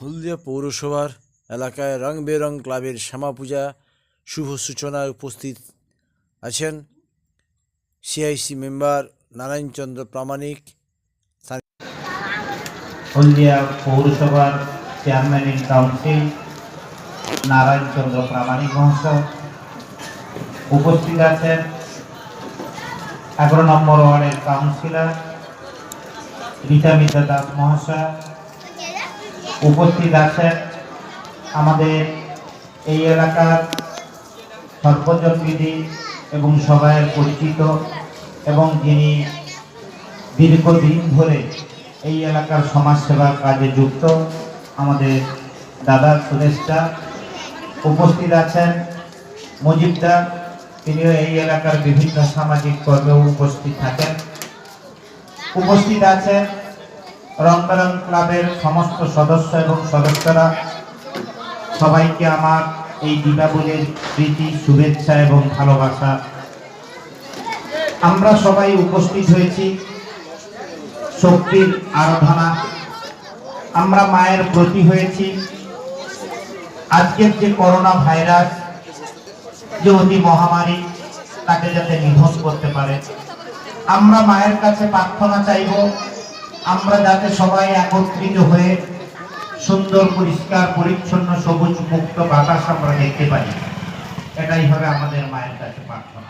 হলদিয়া পৌরসভার এলাকায় রং বেরং ক্লাবের শ্যামা পূজা শুভ সূচনায় উপস্থিত আছেন সিআইসি মেম্বার নারায়ণচন্দ্র প্রামাণিক। হলদিয়া পৌরসভার chairman in council Narayanchandra Pramanik মহাশয় উপস্থিত আছেন। এগারো নম্বর ওয়ার্ডের কাউন্সিলর রীতা মিতা দাস মহাশয়। উপস্থিত আছেন আমাদের এই এলাকার সর্বজনবিধি এবং সবাইয়ের পরিচিত এবং যিনি দীর্ঘদিন ধরে এই এলাকার সমাজসেবার কাজে যুক্ত আমাদের দাদা সুরেশদা উপস্থিত আছেন। মুজিবদা তিনিও এই এলাকার বিভিন্ন সামাজিক কর্মেও উপস্থিত থাকেন। উপস্থিত আছেন রংবেরং ক্লাবের সমস্ত সদস্য এবং সদস্যরা সবাইকে আমার এই দীপাবলির প্রীতি, শুভেচ্ছা এবং ভালোবাসা। আমরা সবাই উপস্থিত হয়েছি শক্তির আরাধনা। আমরা মায়ের প্রতি হয়েছি। আজকের যে করোনা ভাইরাস, যে অতি মহামারী, তাকে যাতে নিধন করতে পারে। আমরা মায়ের কাছে প্রার্থনা চাইব আমরা যাতে সবাই একত্রিত হয়ে সুন্দর, পরিষ্কার, পরিচ্ছন্ন, সবুজ, মুক্ত বাতাস আমরা দেখতে পারি এটাই হবে আমাদের মায়ের কাছে প্রার্থনা